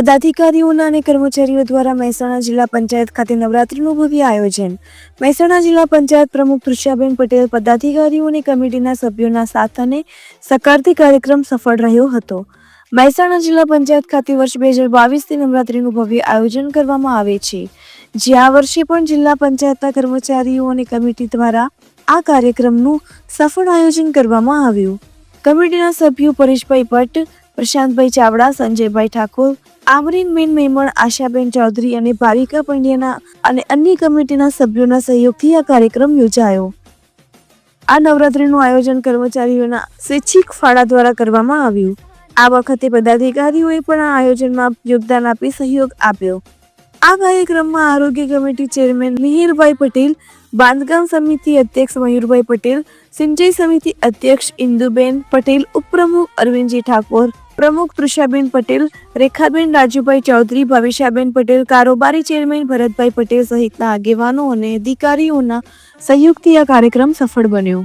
પદાધિકારીઓના અને કર્મચારીઓ દ્વારા મહેસાણા જિલ્લા પંચાયત ખાતે નવરાત્રીનું ભવ્ય આયોજન. મહેસાણા જિલ્લા પંચાયત પ્રમુખ તૃષાબેન પટેલ પદાધિકારીઓ અને કમિટીના સભ્યોના સાથ સહકારથી કાર્યક્રમ સફળ રહ્યો હતો. મહેસાણા જિલ્લા પંચાયત ખાતે વર્ષ બે હજાર બાવીસથી નવરાત્રીનું ભવ્ય આયોજન કરવામાં આવે છે. જે આ વર્ષે પણ જિલ્લા પંચાયતના કર્મચારીઓ અને કમિટી દ્વારા આ કાર્યક્રમનું સફળ આયોજન કરવામાં આવ્યું. કમિટીના સભ્યો પરેશભાઈ ભટ્ટ, પ્રશાંતભાઈ ચાવડા, સંજયભાઈ ઠાકોર, આમરીન મેન મેમણ આશાબેન ચૌધરી અને ભાવિકા પંડ્યાના અને અન્ય કમિટીના સભ્યોના સહયોગથી આ કાર્યક્રમ યોજાયો. આ નવરાત્રીનું આયોજન કર્મચારીઓના સ્વૈચ્છિક ફાળા દ્વારા કરવામાં આવ્યું. આ વખતે પદાધિકારીઓએ પણ આ આયોજનમાં યોગદાન આપી સહયોગ આપ્યો. આ કાર્યક્રમમાં આરોગ્ય કમિટી ચેરમેન મિહિરભાઈ પટેલ, બાંધકામ સમિતિ અધ્યક્ષ મયુરભાઈ પટેલ, સિંચાઈ સમિતિ અધ્યક્ષ ઇન્દુબેન પટેલ, ઉપપ્રમુખ અરવિંદજી ઠાકોર, પ્રમુખ તૃષાબેન પટેલ, રેખાબેન રાજુભાઈ ચૌધરી, ભવિષ્યાબેન પટેલ, કારોબારી ચેરમેન ભરતભાઈ પટેલ સહિતના આગેવાનો અને અધિકારીઓના સહયોગથી આ કાર્યક્રમ સફળ બન્યો.